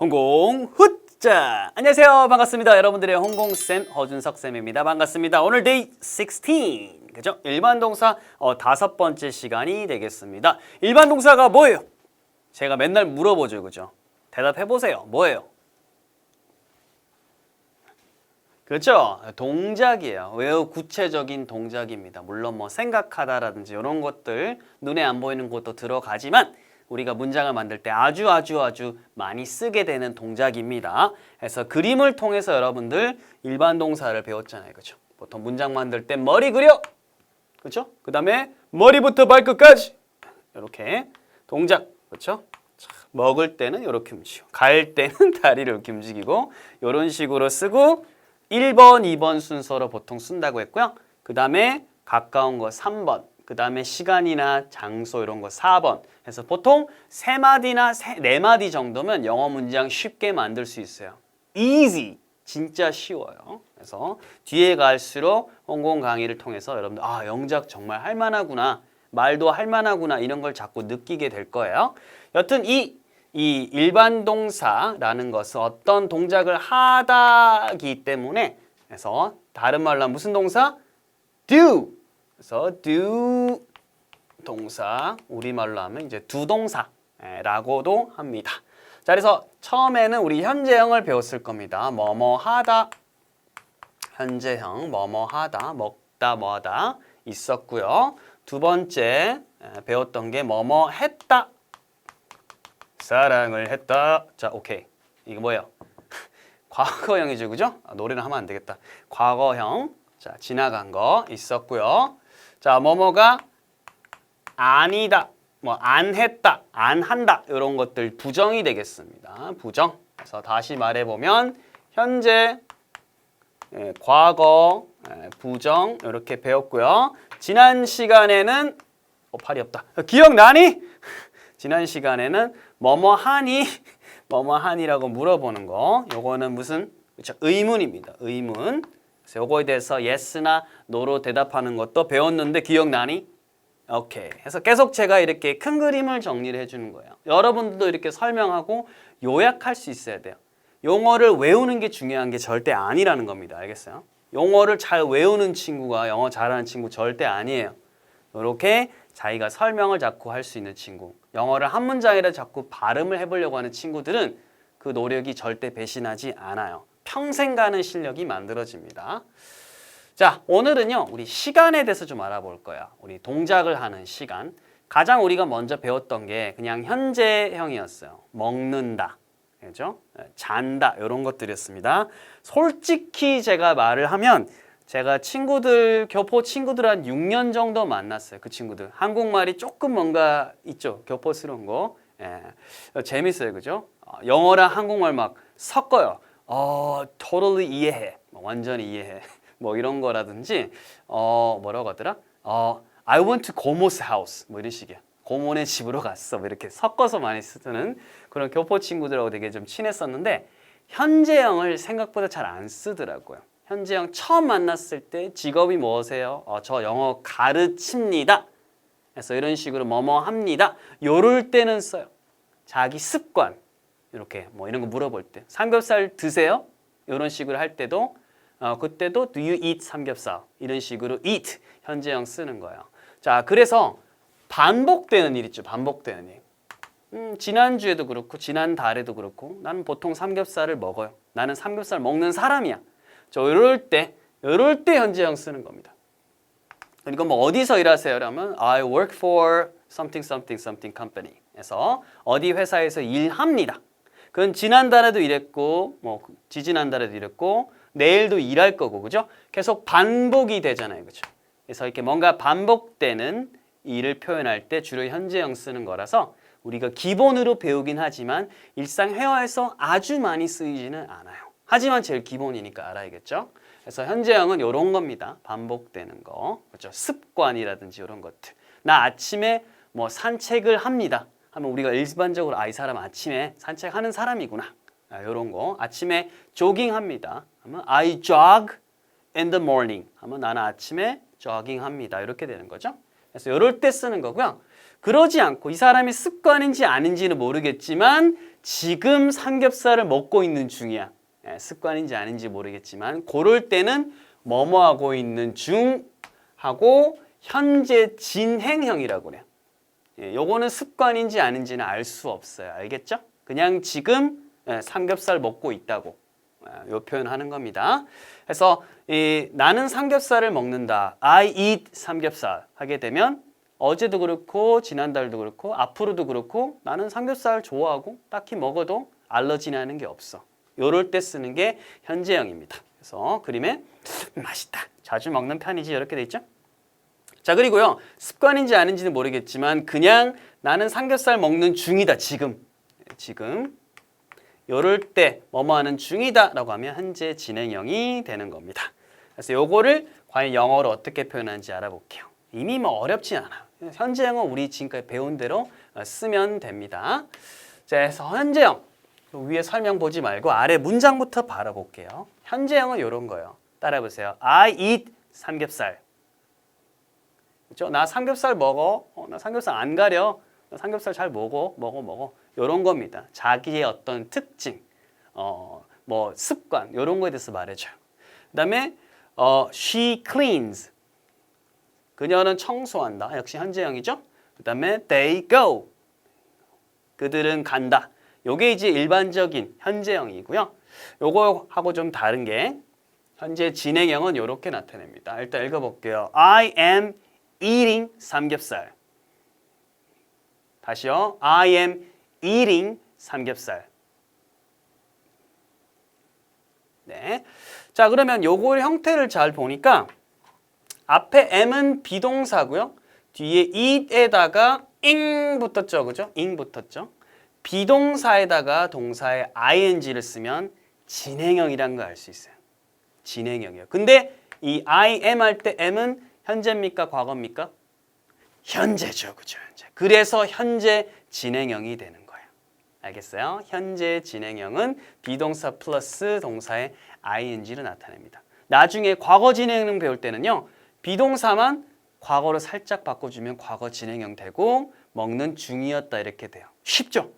홍공 훗자. 안녕하세요. 반갑습니다. 여러분들의 홍공쌤 허준석쌤입니다. 반갑습니다. 오늘 데이 16 그죠? 일반 동사 어, 다섯 번째 시간이 되겠습니다. 일반 동사가 뭐예요? 제가 맨날 물어보죠. 그죠? 대답해 보세요. 뭐예요 그렇죠 동작이에요 매우 구체적인 동작입니다 물론 뭐 생각하다라든지 이런 것들 눈에 안 보이는 것도 들어가지만 우리가 문장을 만들 때 아주 아주 아주 많이 쓰게 되는 동작입니다. 그래서 그림을 통해서 여러분들 일반 동사를 배웠잖아요. 그렇죠? 보통 문장 만들 때 머리 그려. 그렇죠? 그 다음에 머리부터 발끝까지 이렇게 동작. 그렇죠? 자, 먹을 때는 이렇게 움직이고 갈 때는 다리를 이렇게 움직이고 이런 식으로 쓰고 1번, 2번 순서로 보통 쓴다고 했고요. 그 다음에 가까운 거 3번. 그 다음에 시간이나 장소 이런 거 4번 해서 보통 세 마디나 세, 네 마디 정도면 영어 문장 쉽게 만들 수 있어요. easy 진짜 쉬워요. 그래서 뒤에 갈수록 홍콩 강의를 통해서 여러분들 아 영작 정말 할만하구나 말도 할만하구나 이런 걸 자꾸 느끼게 될 거예요. 여튼 이 이 일반 동사라는 것은 어떤 동작을 하다기 때문에 그래서 다른 말로 하면 무슨 동사? do 그래서 do 동사 우리말로 하면 이제 두 동사라고도 합니다. 자, 그래서 처음에는 우리 현재형을 배웠을 겁니다. 뭐뭐 하다 현재형 뭐뭐 하다 먹다 뭐하다 있었고요. 두 번째 에, 배웠던 게 뭐뭐 했다 사랑을 했다. 자, 오케이. 이거 뭐예요? 과거형이죠, 그죠? 아, 노래는 하면 안 되겠다. 과거형. 자, 지나간 거 있었고요. 자, 뭐뭐가 아니다. 뭐 안 했다, 안 한다. 이런 것들 부정이 되겠습니다. 부정. 그래서 다시 말해 보면 현재 예, 과거, 예, 부정 이렇게 배웠고요. 지난 시간에는 어, 팔이 없다. 기억나니? 지난 시간에는 뭐뭐 하니? 뭐뭐 하니라고 물어보는 거. 요거는 무슨 그렇죠? 의문입니다. 의문. 그래서 요거에 대해서 yes나 no로 대답하는 것도 배웠는데 기억나니? 오케이. 그래서 계속 제가 이렇게 큰 그림을 정리를 해주는 거예요. 여러분들도 이렇게 설명하고 요약할 수 있어야 돼요. 용어를 외우는 게 중요한 게 절대 아니라는 겁니다. 알겠어요? 용어를 잘 외우는 친구가 영어 잘하는 친구 절대 아니에요. 이렇게 자기가 설명을 자꾸 할 수 있는 친구, 영어를 한 문장이라 자꾸 발음을 해보려고 하는 친구들은 그 노력이 절대 배신하지 않아요. 평생 가는 실력이 만들어집니다. 자, 오늘은요, 우리 시간에 대해서 좀 알아볼 거야. 우리 동작을 하는 시간. 가장 우리가 먼저 배웠던 게 그냥 현재형이었어요. 먹는다. 그죠? 잔다. 이런 것들이었습니다. 솔직히 제가 말을 하면 제가 친구들, 교포 친구들 한 6년 정도 만났어요. 그 친구들. 한국말이 조금 뭔가 있죠. 교포스러운 거. 예. 재밌어요. 그죠? 어, 영어랑 한국말 막 섞어요. 어, totally 이해해. 뭐 완전히 이해해. 뭐 이런 거라든지 어 뭐라고 하더라? 어 I went to 고모's house 뭐 이런 식이야. 고모네 집으로 갔어. 뭐 이렇게 섞어서 많이 쓰는 그런 교포 친구들하고 되게 좀 친했었는데 현재형을 생각보다 잘 안 쓰더라고요. 현재형 처음 만났을 때 직업이 뭐세요? 어, 저 영어 가르칩니다. 그래서 이런 식으로 뭐뭐 합니다. 요럴 때는 써요. 자기 습관 이렇게 뭐 이런 거 물어볼 때 삼겹살 드세요? 이런 식으로 할 때도 어, 그때도 do you eat 삼겹살 이런 식으로 eat 현재형 쓰는 거예요. 자, 그래서 반복되는 일 있죠. 반복되는 일. 음, 지난주에도 그렇고 지난 달에도 그렇고 나는 보통 삼겹살을 먹어요. 나는 삼겹살 먹는 사람이야. 저 이럴 때 이럴 때 현재형 쓰는 겁니다. 그리고 뭐 어디서 일하세요? 그러면 I work for something something something company. 에서 어디 회사에서 일합니다. 그건 지난달에도 일했고 뭐 지지난달에도 일했고 내일도 일할 거고 그죠? 계속 반복이 되잖아요. 그죠? 그래서 이렇게 뭔가 반복되는 일을 표현할 때 주로 현재형 쓰는 거라서 우리가 기본으로 배우긴 하지만 일상 회화에서 아주 많이 쓰이지는 않아요. 하지만 제일 기본이니까 알아야겠죠? 그래서 현재형은 이런 겁니다. 반복되는 거. 그렇죠? 습관이라든지 이런 것들. 나 아침에 뭐 산책을 합니다. 하면 우리가 일반적으로 아이 사람 아침에 산책하는 사람이구나. 아, 이런 거. 아침에 조깅합니다. 하면 I jog in the morning. 하면 나는 아침에 조깅합니다. 이렇게 되는 거죠. 그래서 이럴 때 쓰는 거고요. 그러지 않고 이 사람이 습관인지 아닌지는 모르겠지만 지금 삼겹살을 먹고 있는 중이야. 예, 습관인지 아닌지 모르겠지만 그럴 때는 뭐뭐 하고 있는 중 하고 현재 진행형이라고 그래요. 예, 요거는 습관인지 아닌지는 알 수 없어요. 알겠죠? 그냥 지금 예, 삼겹살 먹고 있다고 예, 요 표현하는 겁니다. 그래서 이, 나는 삼겹살을 먹는다. I eat 삼겹살 하게 되면 어제도 그렇고 지난달도 그렇고 앞으로도 그렇고 나는 삼겹살 좋아하고 딱히 먹어도 알러지 나는 게 없어. 요럴 때 쓰는 게 현재형입니다. 그래서 그림에 음, 맛있다. 자주 먹는 편이지 이렇게 돼 있죠? 자 그리고요 습관인지 아닌지는 모르겠지만 그냥 나는 삼겹살 먹는 중이다 지금 지금 요럴 때 뭐뭐 하는 중이다 라고 하면 현재 진행형이 되는 겁니다. 그래서 요거를 과연 영어로 어떻게 표현하는지 알아볼게요. 이미 뭐 어렵진 않아요. 현재형은 우리 지금까지 배운 대로 어, 쓰면 됩니다. 자, 그래서 현재형 위에 설명 보지 말고 아래 문장부터 바라볼게요. 현재형은 이런 거예요. 따라 보세요. I eat 삼겹살. 그렇죠? 나 삼겹살 먹어. 어, 나 삼겹살 안 가려. 나 삼겹살 잘 먹어. 먹어 먹어. 이런 겁니다. 자기의 어떤 특징, 어, 뭐 습관 이런 거에 대해서 말해줘요. 그다음에 어, she cleans. 그녀는 청소한다. 역시 현재형이죠. 그다음에 they go. 그들은 간다. 요게 이제 일반적인 현재형이고요. 요거하고 좀 다른 게 현재 진행형은 이렇게 나타냅니다. 일단 읽어볼게요. I am eating 삼겹살. 다시요. I am eating 삼겹살. 네. 자, 그러면 요거 형태를 잘 보니까 앞에 am은 비동사고요. 뒤에 eat에다가 ing 붙었죠. 그죠? ing 붙었죠. 비동사에다가 동사에 ing를 쓰면 진행형이란 걸알 수 있어요. 진행형이에요. 근데 이 I am 할때 am은 현재입니까? 과거입니까? 현재죠. 그죠? 현재. 그래서 현재 진행형이 되는 거예요. 알겠어요? 현재 진행형은 비동사 플러스 동사의 ing를 나타냅니다. 나중에 과거 진행형 배울 때는요. 비동사만 과거로 살짝 바꿔주면 과거 진행형 되고 먹는 중이었다 이렇게 돼요. 쉽죠?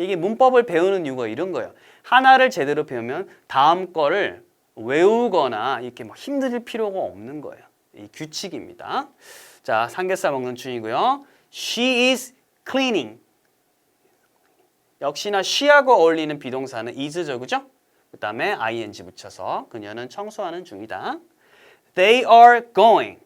이게 문법을 배우는 이유가 이런 거예요. 하나를 제대로 배우면 다음 거를 외우거나 이렇게 막 힘들 필요가 없는 거예요. 이 규칙입니다. 자, 삼겹살 먹는 중이고요. She is cleaning. 역시나 she하고 어울리는 비동사는 is죠, 그죠? 그 다음에 ing 붙여서 그녀는 청소하는 중이다. They are going.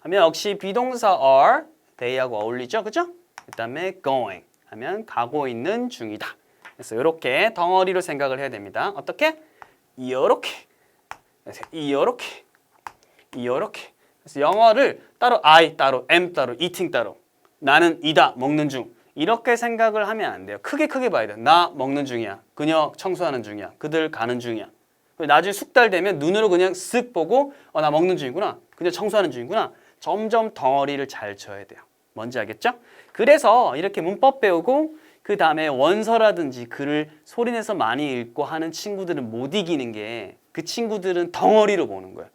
하면 역시 비동사 are, they하고 어울리죠, 그죠? 그 다음에 going 하면 가고 있는 중이다. 그래서 이렇게 덩어리로 생각을 해야 됩니다. 어떻게? 이렇게, 이렇게, 이렇게. 그래서 영어를 따로 I 따로 am 따로 eating 따로 나는 이다 먹는 중 이렇게 생각을 하면 안 돼요. 크게 크게 봐야 돼. 나 먹는 중이야. 그녀 청소하는 중이야. 그들 가는 중이야. 나중에 숙달 되면 눈으로 그냥 쓱 보고 어, 나 먹는 중이구나. 그녀 청소하는 중이구나. 점점 덩어리를 잘 쳐야 돼요. 뭔지 알겠죠? 그래서 이렇게 문법 배우고 그 다음에 원서라든지 글을 소리내서 많이 읽고 하는 친구들은 못 이기는 게 그 친구들은 덩어리로 보는 거예요.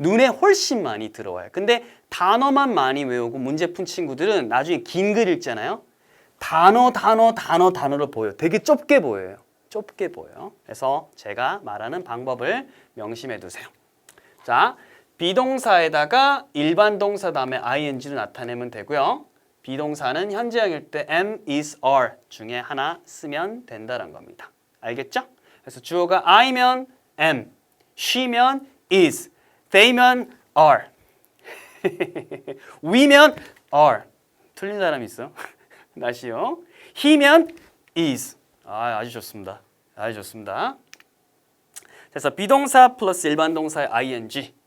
눈에 훨씬 많이 들어와요. 근데 단어만 많이 외우고 문제 푼 친구들은 나중에 긴 글 읽잖아요. 단어, 단어, 단어, 단어로 보여요. 되게 좁게 보여요. 좁게 보여요. 그래서 제가 말하는 방법을 명심해 두세요. 자, 비동사에다가 일반 동사 다음에 ing를 나타내면 되고요. 비동사는 현재형일 때 am, is, are 중에 하나 쓰면 된다는 겁니다. 알겠죠? 그래서 주어가 I면 am, she면 is, they면 are, we면 are. 틀린 사람 있어? 다시요. he면 is. 아, 아주 좋습니다. 아주 좋습니다. 그래서 비동사 플러스 일반 동사의 ing.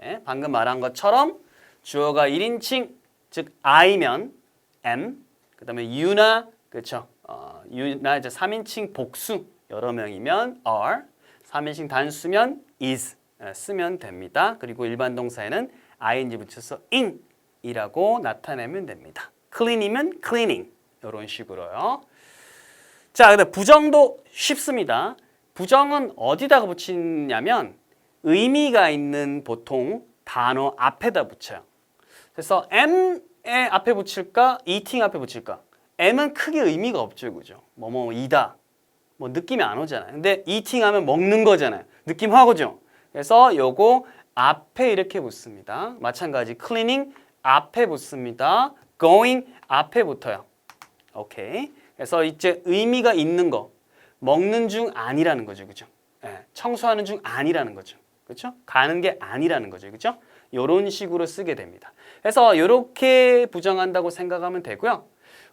네, 방금 말한 것처럼 주어가 1인칭 즉 I면 am, 그다음에 you나 그렇죠. 어, you나 이제 3인칭 복수 여러 명이면 are, 3인칭 단수면 is 예, 쓰면 됩니다. 그리고 일반 동사에는 ing 붙여서 in이라고 나타내면 됩니다. clean이면 cleaning 이런 식으로요. 자, 근데 부정도 쉽습니다. 부정은 어디다가 붙이냐면 의미가 있는 보통 단어 앞에다 붙여요. 그래서 am의 앞에 붙일까? eating 앞에 붙일까? m은 크게 의미가 없죠, 그죠? 뭐뭐 이다. 뭐 느낌이 안 오잖아요. 근데 eating 하면 먹는 거잖아요. 느낌 하고죠. 그래서 요거 앞에 이렇게 붙습니다. 마찬가지 cleaning 앞에 붙습니다. going 앞에 붙어요. 오케이. 그래서 이제 의미가 있는 거 먹는 중 아니라는 거죠, 그죠? 예, 청소하는 중 아니라는 거죠, 그렇죠? 가는 게 아니라는 거죠, 그렇죠? 이런 식으로 쓰게 됩니다. 그래서 이렇게 부정한다고 생각하면 되고요.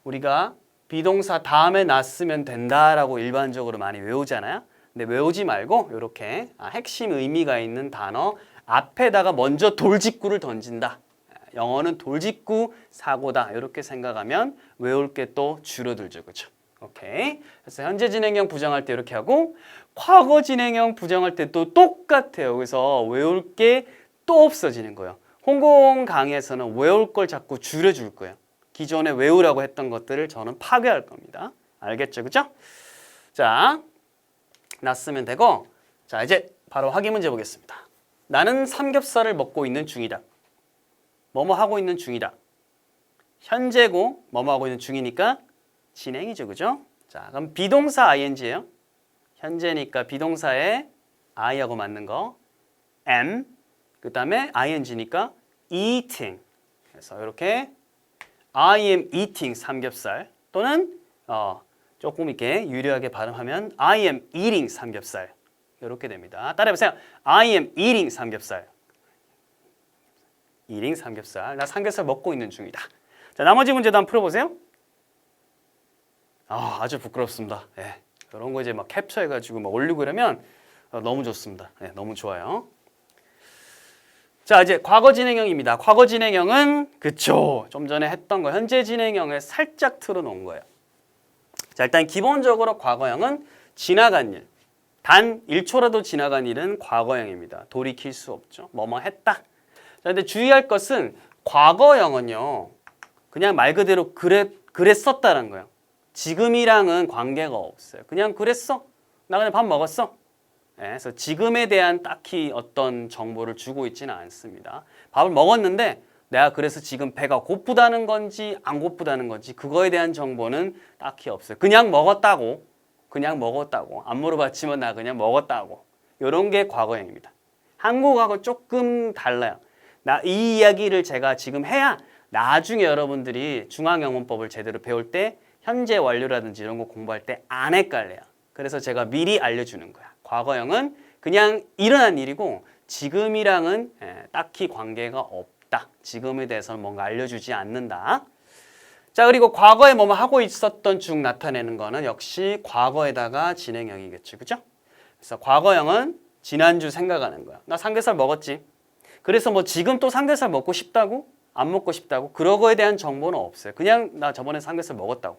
우리가 비동사 다음에 놨으면 된다라고 일반적으로 많이 외우잖아요. 근데 외우지 말고 이렇게 아, 핵심 의미가 있는 단어 앞에다가 먼저 돌직구를 던진다. 영어는 돌직구 사고다. 이렇게 생각하면 외울 게 또 줄어들죠. 그렇죠? 오케이. 그래서 현재 진행형 부정할 때 이렇게 하고 과거 진행형 부정할 때 또 똑같아요. 그래서 외울 게 또 없어지는 거예요. 홍콩 강의에서는 외울 걸 자꾸 줄여줄 거예요. 기존에 외우라고 했던 것들을 저는 파괴할 겁니다. 알겠죠? 그죠? 자, 놨으면 되고 자, 이제 바로 확인 문제 보겠습니다. 나는 삼겹살을 먹고 있는 중이다. 뭐뭐 하고 있는 중이다. 현재고 뭐뭐 하고 있는 중이니까 진행이죠. 그죠? 자, 그럼 비동사 ing예요. 현재니까 비동사에 I하고 맞는 거 am 그다음에 ing니까 eating. 그래서 이렇게 I am eating 삼겹살 또는 어, 조금 이렇게 유리하게 발음하면 I am eating 삼겹살 이렇게 됩니다. 따라해보세요. I am eating 삼겹살. eating 삼겹살. 나 삼겹살 먹고 있는 중이다. 자 나머지 문제도 한번 풀어보세요. 아 아주 부끄럽습니다. 예, 이런 거 이제 막 캡처해가지고 막 올리고 그러면 어, 너무 좋습니다. 예, 너무 좋아요. 자 이제 과거 진행형입니다. 과거 진행형은 그쵸 좀 전에 했던 거 현재 진행형을 살짝 틀어놓은 거예요. 자 일단 기본적으로 과거형은 지나간 일, 단 1초라도 지나간 일은 과거형입니다. 돌이킬 수 없죠. 뭐뭐 했다. 자 근데 주의할 것은 과거형은요 그냥 말 그대로 그랬 그랬었다는 거예요. 지금이랑은 관계가 없어요. 그냥 그랬어. 나 그냥 밥 먹었어. 예, 그래서 지금에 대한 딱히 어떤 정보를 주고 있지는 않습니다. 밥을 먹었는데 내가 그래서 지금 배가 고프다는 건지 안 고프다는 건지 그거에 대한 정보는 딱히 없어요. 그냥 먹었다고, 그냥 먹었다고 안 물어봤지만 나 그냥 먹었다고 이런 게 과거형입니다. 한국하고 조금 달라요. 나 이 이야기를 제가 지금 해야 나중에 여러분들이 중앙영문법을 제대로 배울 때 현재 완료라든지 이런 거 공부할 때 안 헷갈려요. 그래서 제가 미리 알려주는 거야. 과거형은 그냥 일어난 일이고 지금이랑은 예, 딱히 관계가 없다. 지금에 대해서는 뭔가 알려주지 않는다. 자 그리고 과거에 뭐뭐 하고 있었던 중 나타내는 거는 역시 과거에다가 진행형이겠죠. 그죠? 그래서 과거형은 지난주 생각하는 거야. 나 삼겹살 먹었지. 그래서 뭐 지금 또 삼겹살 먹고 싶다고? 안 먹고 싶다고? 그런 거에 대한 정보는 없어요. 그냥 나 저번에 삼겹살 먹었다고.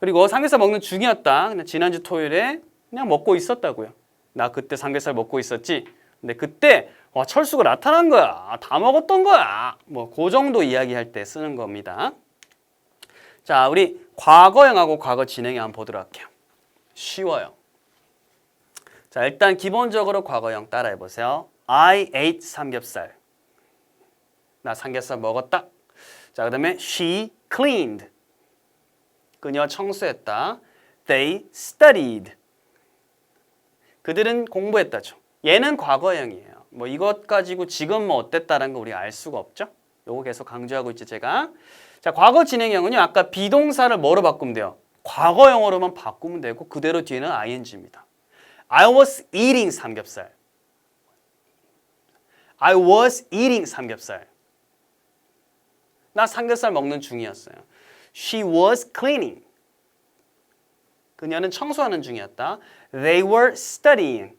그리고 삼겹살 먹는 중이었다. 그냥 지난주 토요일에 그냥 먹고 있었다고요. 나 그때 삼겹살 먹고 있었지. 근데 그때 와, 철수가 나타난 거야. 다 먹었던 거야. 뭐 그 정도 이야기할 때 쓰는 겁니다. 자, 우리 과거형하고 과거 진행형 한번 보도록 할게요. 쉬워요. 자, 일단 기본적으로 과거형 따라해 보세요. I ate 삼겹살. 나 삼겹살 먹었다. 자, 그다음에 she cleaned. 그녀 청소했다. They studied. 그들은 공부했다죠. 얘는 과거형이에요. 뭐 이것 가지고 지금 뭐 어땠다는 거 우리가 알 수가 없죠. 요거 계속 강조하고 있지 제가. 자, 과거 진행형은요. 아까 비동사를 뭐로 바꾸면 돼요? 과거형으로만 바꾸면 되고 그대로 뒤에는 ing입니다. I was eating 삼겹살. I was eating 삼겹살. 나 삼겹살 먹는 중이었어요. She was cleaning. 그녀는 청소하는 중이었다. They were studying.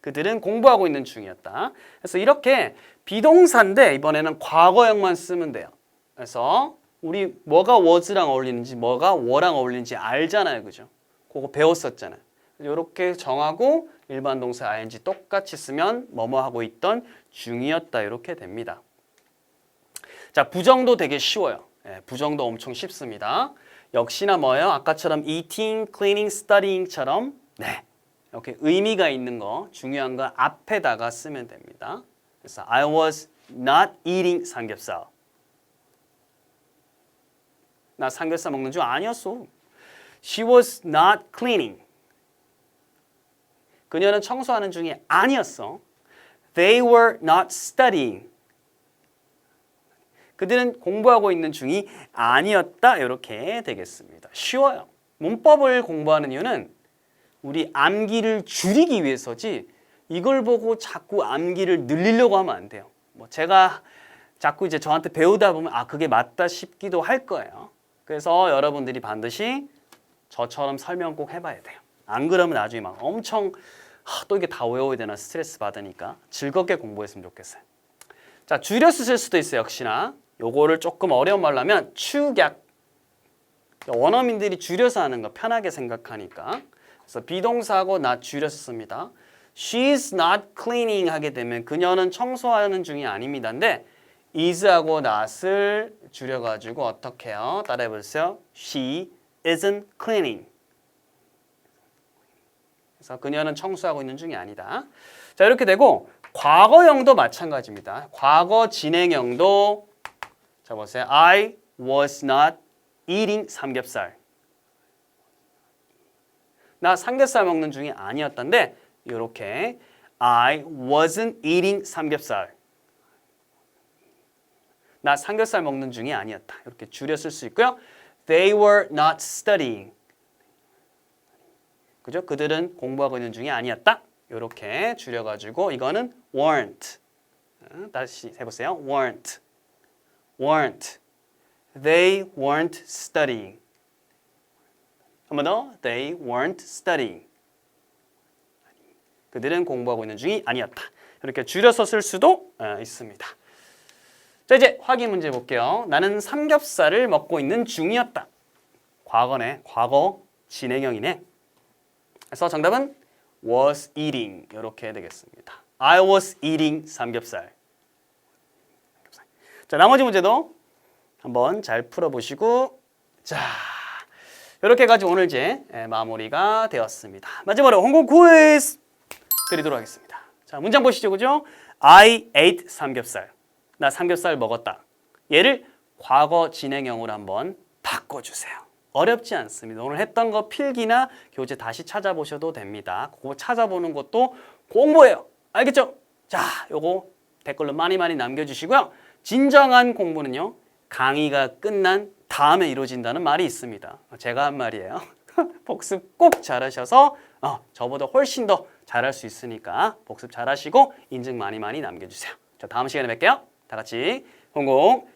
그들은 공부하고 있는 중이었다. 그래서 이렇게 비동사인데 이번에는 과거형만 쓰면 돼요. 그래서 우리 뭐가 was랑 어울리는지 뭐가 were랑 어울리는지 알잖아요. 그죠? 그거 배웠었잖아요. 이렇게 정하고 일반 동사 ing 똑같이 쓰면 뭐뭐 하고 있던 중이었다 이렇게 됩니다. 자, 부정도 되게 쉬워요. 예, 부정도 엄청 쉽습니다. 역시나 뭐예요? 아까처럼 eating, cleaning, studying처럼 네. 이렇게 의미가 있는 거, 중요한 거 앞에다가 쓰면 됩니다. 그래서 I was not eating 삼겹살. 나 삼겹살 먹는 중 아니었어. She was not cleaning. 그녀는 청소하는 중이 아니었어. They were not studying. 그들은 공부하고 있는 중이 아니었다. 이렇게 되겠습니다. 쉬워요. 문법을 공부하는 이유는 우리 암기를 줄이기 위해서지 이걸 보고 자꾸 암기를 늘리려고 하면 안 돼요. 뭐 제가 자꾸 이제 저한테 배우다 보면 아 그게 맞다 싶기도 할 거예요. 그래서 여러분들이 반드시 저처럼 설명 꼭 해봐야 돼요. 안 그러면 나중에 막 엄청 하, 또 이게 다 외워야 되나 스트레스 받으니까 즐겁게 공부했으면 좋겠어요. 자 줄여서 쓸 수도 있어요. 역시나 요거를 조금 어려운 말로 하면 축약 원어민들이 줄여서 하는 거 편하게 생각하니까 그래서 비동사하고 not 줄여서 씁니다. She's not cleaning 하게 되면 그녀는 청소하는 중이 아닙니다인데 is하고 not을 줄여가지고 어떻게 해요? 따라해보세요. She isn't cleaning. 그래서 그녀는 청소하고 있는 중이 아니다. 자 이렇게 되고 과거형도 마찬가지입니다. 과거 진행형도 자 보세요. I was not eating 삼겹살. 나 삼겹살 먹는 중이 아니었던데 이렇게 I wasn't eating 삼겹살. 나 삼겹살 먹는 중이 아니었다. 이렇게 줄여 쓸 수 있고요. They were not studying. 그죠? 그들은 공부하고 있는 중이 아니었다. 이렇게 줄여가지고 이거는 weren't. 어, 다시 해보세요. weren't. Weren't. They weren't studying. 한 번 더. They weren't studying. 그들은 공부하고 있는 중이 아니었다. 이렇게 줄여서 쓸 수도 어, 있습니다. 자 이제 확인 문제 볼게요. 나는 삼겹살을 먹고 있는 중이었다. 과거네. 과거 진행형이네. 그래서 정답은 was eating 이렇게 되겠습니다. I was eating 삼겹살. 자 나머지 문제도 한번 잘 풀어보시고 자 이렇게 가지고 오늘 이제 예, 마무리가 되었습니다. 마지막으로 홍콩 퀴즈 드리도록 하겠습니다. 자 문장 보시죠, 그죠? I ate 삼겹살. 나 삼겹살 먹었다. 얘를 과거 진행형으로 한번 바꿔주세요. 어렵지 않습니다. 오늘 했던 거 필기나 교재 다시 찾아보셔도 됩니다. 그거 찾아보는 것도 공부예요. 알겠죠? 자, 요거 댓글로 많이 많이 남겨주시고요. 진정한 공부는요. 강의가 끝난 다음에 이루어진다는 말이 있습니다. 제가 한 말이에요. 복습 꼭 잘하셔서 어, 저보다 훨씬 더 잘할 수 있으니까 복습 잘하시고 인증 많이 많이 남겨주세요. 자, 다음 시간에 뵐게요. 다 같이 홍콩